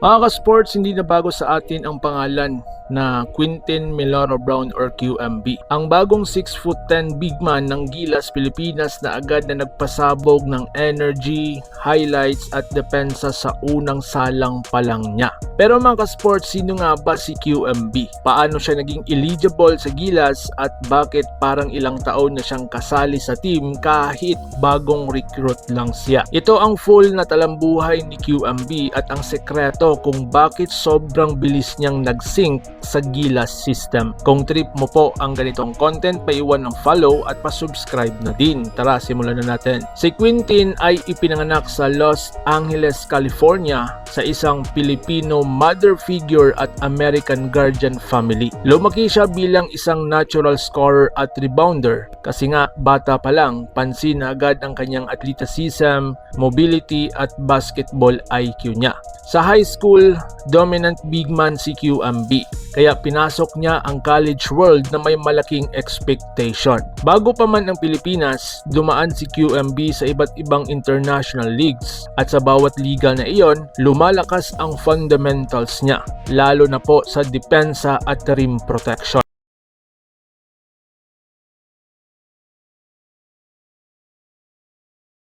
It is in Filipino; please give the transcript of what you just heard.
Mga ka-sports, hindi na bago sa atin ang pangalan na Quintin Milano Brown or QMB. Ang bagong 6 foot 10 big man ng Gilas, Pilipinas na agad na nagpasabog ng energy, highlights at depensa sa unang salang pa lang niya. Pero mga ka-sports, sino nga ba si QMB? Paano siya naging eligible sa Gilas at bakit parang ilang taon na siyang kasali sa team kahit bagong recruit lang siya? Ito ang full na talambuhay ni QMB at ang sekreto kung bakit sobrang bilis niyang nag-sync sa Gilas system. Kung trip mo po ang ganitong content, paiwan ng follow at pa-subscribe na din. Tara, simulan na natin. Si Quintin ay ipinanganak sa Los Angeles, California sa isang Filipino mother figure at American guardian family. Lumaki siya bilang isang natural scorer at rebounder kasi nga bata pa lang, pansin na agad ang kanyang athleticism, mobility at basketball IQ niya. Sa high school, dominant big man si QMB. Kaya pinasok niya ang college world na may malaking expectation. Bago pa man ang Pilipinas, dumaan si QMB sa iba't ibang international leagues. At sa bawat liga na iyon, lumalakas ang fundamentals niya, lalo na po sa depensa at rim protection.